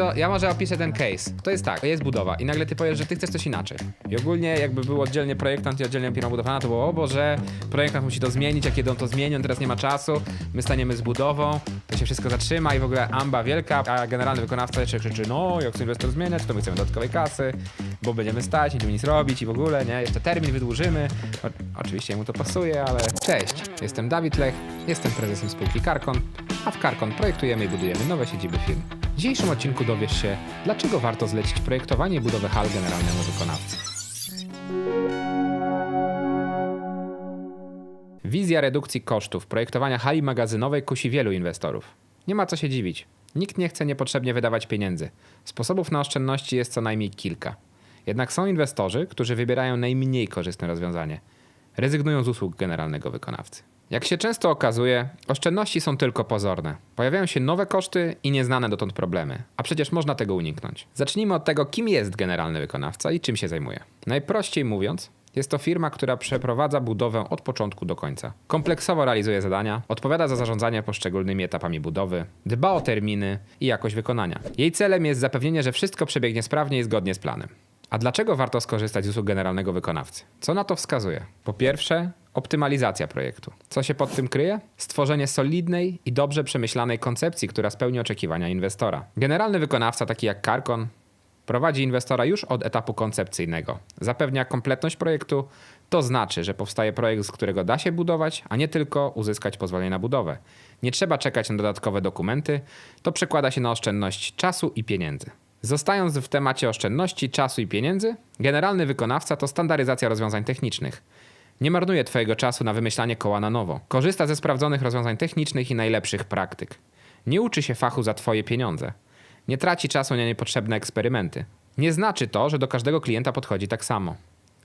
To ja może opiszę ten case. To jest tak, jest budowa i nagle ty powiesz, że ty chcesz coś inaczej. I ogólnie jakby był oddzielnie projektant i oddzielnie firma budowlana, to było, o Boże, projektant musi to zmienić, a kiedy on to zmieni, on teraz nie ma czasu, my staniemy z budową, to się wszystko zatrzyma i w ogóle amba wielka, a generalny wykonawca jeszcze krzyczy, no jak chce inwestor zmieniać, to my chcemy dodatkowej kasy, bo będziemy stać, nie będziemy nic robić i w ogóle, nie, jeszcze termin wydłużymy. O, oczywiście mu to pasuje, ale... Cześć, jestem Dawid Lech, jestem prezesem spółki Karkon, a w Karkon projektujemy i budujemy nowe siedziby firm. W dzisiejszym odcinku dowiesz się, dlaczego warto zlecić projektowanie i budowę hal generalnemu wykonawcy. Wizja redukcji kosztów projektowania hali magazynowej kusi wielu inwestorów. Nie ma co się dziwić. Nikt nie chce niepotrzebnie wydawać pieniędzy. Sposobów na oszczędności jest co najmniej kilka. Jednak są inwestorzy, którzy wybierają najmniej korzystne rozwiązanie. Rezygnują z usług generalnego wykonawcy. Jak się często okazuje, oszczędności są tylko pozorne. Pojawiają się nowe koszty i nieznane dotąd problemy, a przecież można tego uniknąć. Zacznijmy od tego, kim jest generalny wykonawca i czym się zajmuje. Najprościej mówiąc, jest to firma, która przeprowadza budowę od początku do końca. Kompleksowo realizuje zadania, odpowiada za zarządzanie poszczególnymi etapami budowy, dba o terminy i jakość wykonania. Jej celem jest zapewnienie, że wszystko przebiegnie sprawnie i zgodnie z planem. A dlaczego warto skorzystać z usług generalnego wykonawcy? Co na to wskazuje? Po pierwsze, optymalizacja projektu. Co się pod tym kryje? Stworzenie solidnej i dobrze przemyślanej koncepcji, która spełni oczekiwania inwestora. Generalny wykonawca, taki jak Karkon, prowadzi inwestora już od etapu koncepcyjnego. Zapewnia kompletność projektu, to znaczy, że powstaje projekt, z którego da się budować, a nie tylko uzyskać pozwolenie na budowę. Nie trzeba czekać na dodatkowe dokumenty, to przekłada się na oszczędność czasu i pieniędzy. Zostając w temacie oszczędności czasu i pieniędzy, generalny wykonawca to standaryzacja rozwiązań technicznych. Nie marnuje Twojego czasu na wymyślanie koła na nowo. Korzysta ze sprawdzonych rozwiązań technicznych i najlepszych praktyk. Nie uczy się fachu za Twoje pieniądze. Nie traci czasu na niepotrzebne eksperymenty. Nie znaczy to, że do każdego klienta podchodzi tak samo.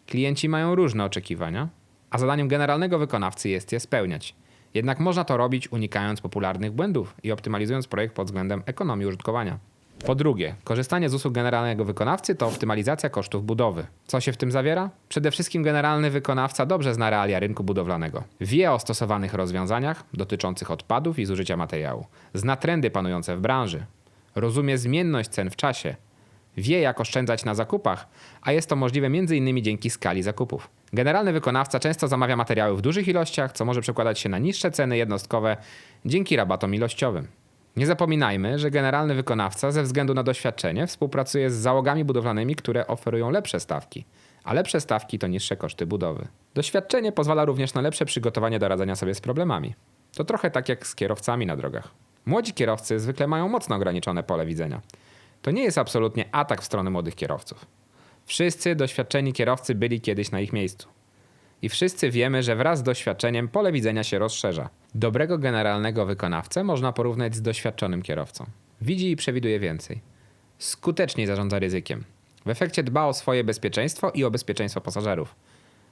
Klienci mają różne oczekiwania, a zadaniem generalnego wykonawcy jest je spełniać. Jednak można to robić unikając popularnych błędów i optymalizując projekt pod względem ekonomii użytkowania. Po drugie, korzystanie z usług generalnego wykonawcy to optymalizacja kosztów budowy. Co się w tym zawiera? Przede wszystkim generalny wykonawca dobrze zna realia rynku budowlanego. Wie o stosowanych rozwiązaniach dotyczących odpadów i zużycia materiału. Zna trendy panujące w branży. Rozumie zmienność cen w czasie. Wie, jak oszczędzać na zakupach, a jest to możliwe m.in. dzięki skali zakupów. Generalny wykonawca często zamawia materiały w dużych ilościach, co może przekładać się na niższe ceny jednostkowe dzięki rabatom ilościowym. Nie zapominajmy, że generalny wykonawca ze względu na doświadczenie współpracuje z załogami budowlanymi, które oferują lepsze stawki, a lepsze stawki to niższe koszty budowy. Doświadczenie pozwala również na lepsze przygotowanie do radzenia sobie z problemami. To trochę tak jak z kierowcami na drogach. Młodzi kierowcy zwykle mają mocno ograniczone pole widzenia. To nie jest absolutnie atak w stronę młodych kierowców. Wszyscy doświadczeni kierowcy byli kiedyś na ich miejscu. I wszyscy wiemy, że wraz z doświadczeniem pole widzenia się rozszerza. Dobrego generalnego wykonawcę można porównać z doświadczonym kierowcą. Widzi i przewiduje więcej. Skuteczniej zarządza ryzykiem. W efekcie dba o swoje bezpieczeństwo i o bezpieczeństwo pasażerów,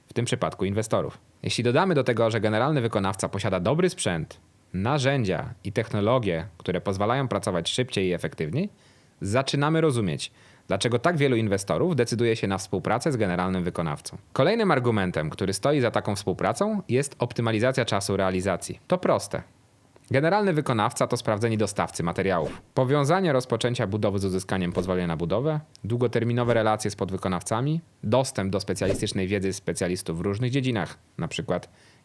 w tym przypadku inwestorów. Jeśli dodamy do tego, że generalny wykonawca posiada dobry sprzęt, narzędzia i technologie, które pozwalają pracować szybciej i efektywniej, zaczynamy rozumieć, dlaczego tak wielu inwestorów decyduje się na współpracę z generalnym wykonawcą. Kolejnym argumentem, który stoi za taką współpracą, jest optymalizacja czasu realizacji. To proste. Generalny wykonawca to sprawdzeni dostawcy materiałów. Powiązanie rozpoczęcia budowy z uzyskaniem pozwolenia na budowę, długoterminowe relacje z podwykonawcami, dostęp do specjalistycznej wiedzy specjalistów w różnych dziedzinach, np.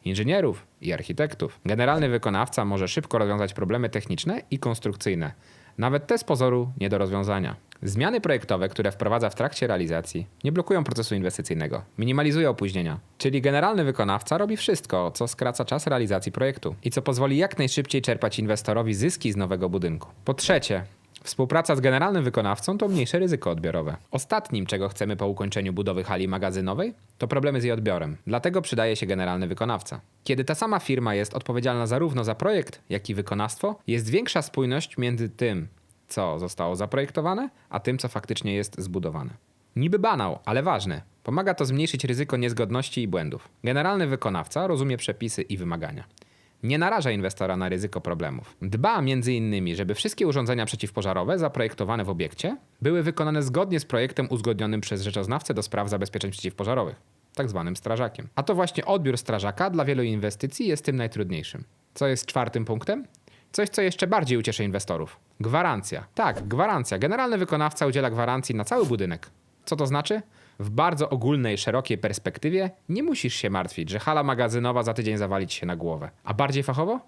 inżynierów i architektów. Generalny wykonawca może szybko rozwiązać problemy techniczne i konstrukcyjne, nawet te z pozoru nie do rozwiązania. Zmiany projektowe, które wprowadza w trakcie realizacji, nie blokują procesu inwestycyjnego, minimalizuje opóźnienia. Czyli generalny wykonawca robi wszystko, co skraca czas realizacji projektu i co pozwoli jak najszybciej czerpać inwestorowi zyski z nowego budynku. Po trzecie, Współpraca z generalnym wykonawcą to mniejsze ryzyko odbiorowe. Ostatnim, czego chcemy po ukończeniu budowy hali magazynowej, to problemy z jej odbiorem. Dlatego przydaje się generalny wykonawca. Kiedy ta sama firma jest odpowiedzialna zarówno za projekt, jak i wykonawstwo, jest większa spójność między tym, co zostało zaprojektowane, a tym, co faktycznie jest zbudowane. Niby banał, ale ważny. Pomaga to zmniejszyć ryzyko niezgodności i błędów. Generalny wykonawca rozumie przepisy i wymagania. Nie naraża inwestora na ryzyko problemów. Dba innymi, żeby wszystkie urządzenia przeciwpożarowe zaprojektowane w obiekcie były wykonane zgodnie z projektem uzgodnionym przez rzeczoznawcę do spraw zabezpieczeń przeciwpożarowych, tak zwanym strażakiem. A to właśnie odbiór strażaka dla wielu inwestycji jest tym najtrudniejszym. Co jest czwartym punktem? Coś, co jeszcze bardziej ucieszy inwestorów. Gwarancja. Tak, gwarancja. Generalny wykonawca udziela gwarancji na cały budynek. Co to znaczy? W bardzo ogólnej, szerokiej perspektywie nie musisz się martwić, że hala magazynowa za tydzień zawalić się na głowę. A bardziej fachowo?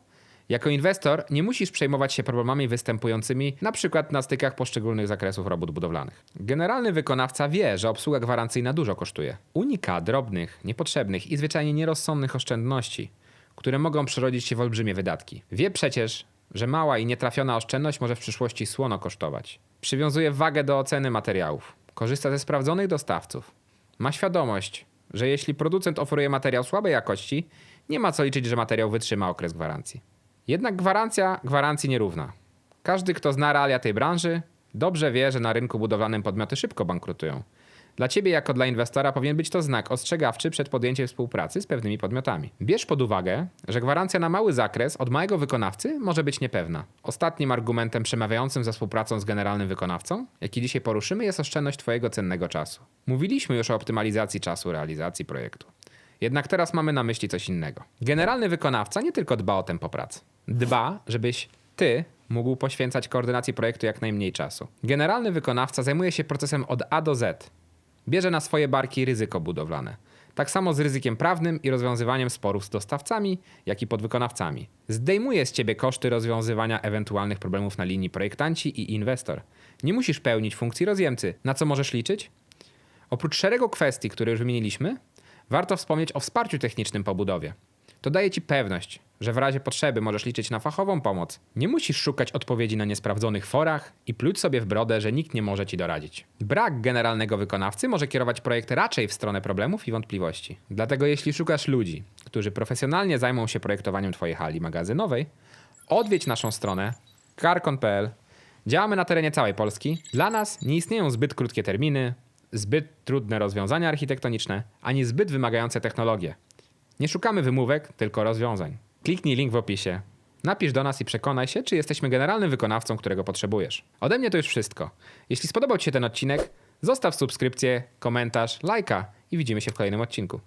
Jako inwestor nie musisz przejmować się problemami występującymi na przykład na stykach poszczególnych zakresów robót budowlanych. Generalny wykonawca wie, że obsługa gwarancyjna dużo kosztuje. Unika drobnych, niepotrzebnych i zwyczajnie nierozsądnych oszczędności, które mogą przerodzić się w olbrzymie wydatki. Wie przecież, że mała i nietrafiona oszczędność może w przyszłości słono kosztować. Przywiązuje wagę do oceny materiałów. Korzysta ze sprawdzonych dostawców. Ma świadomość, że jeśli producent oferuje materiał słabej jakości, nie ma co liczyć, że materiał wytrzyma okres gwarancji. Jednak gwarancja gwarancji nierówna. Każdy, kto zna realia tej branży, dobrze wie, że na rynku budowlanym podmioty szybko bankrutują. Dla ciebie, jako dla inwestora, powinien być to znak ostrzegawczy przed podjęciem współpracy z pewnymi podmiotami. Bierz pod uwagę, że gwarancja na mały zakres od małego wykonawcy może być niepewna. Ostatnim argumentem przemawiającym za współpracą z generalnym wykonawcą, jaki dzisiaj poruszymy, jest oszczędność Twojego cennego czasu. Mówiliśmy już o optymalizacji czasu realizacji projektu. Jednak teraz mamy na myśli coś innego. Generalny wykonawca nie tylko dba o tempo pracy. Dba, żebyś ty mógł poświęcać koordynacji projektu jak najmniej czasu. Generalny wykonawca zajmuje się procesem od A do Z. Bierze na swoje barki ryzyko budowlane. Tak samo z ryzykiem prawnym i rozwiązywaniem sporów z dostawcami, jak i podwykonawcami. Zdejmuje z ciebie koszty rozwiązywania ewentualnych problemów na linii projektanci i inwestor. Nie musisz pełnić funkcji rozjemcy. Na co możesz liczyć? Oprócz szeregu kwestii, które już wymieniliśmy, warto wspomnieć o wsparciu technicznym po budowie. To daje ci pewność, że w razie potrzeby możesz liczyć na fachową pomoc. Nie musisz szukać odpowiedzi na niesprawdzonych forach i pluć sobie w brodę, że nikt nie może ci doradzić. Brak generalnego wykonawcy może kierować projekt raczej w stronę problemów i wątpliwości. Dlatego jeśli szukasz ludzi, którzy profesjonalnie zajmą się projektowaniem twojej hali magazynowej, odwiedź naszą stronę karkon.pl. Działamy na terenie całej Polski. Dla nas nie istnieją zbyt krótkie terminy, zbyt trudne rozwiązania architektoniczne, ani zbyt wymagające technologie. Nie szukamy wymówek, tylko rozwiązań. Kliknij link w opisie. Napisz do nas i przekonaj się, czy jesteśmy generalnym wykonawcą, którego potrzebujesz. Ode mnie to już wszystko. Jeśli spodobał Ci się ten odcinek, zostaw subskrypcję, komentarz, lajka i widzimy się w kolejnym odcinku.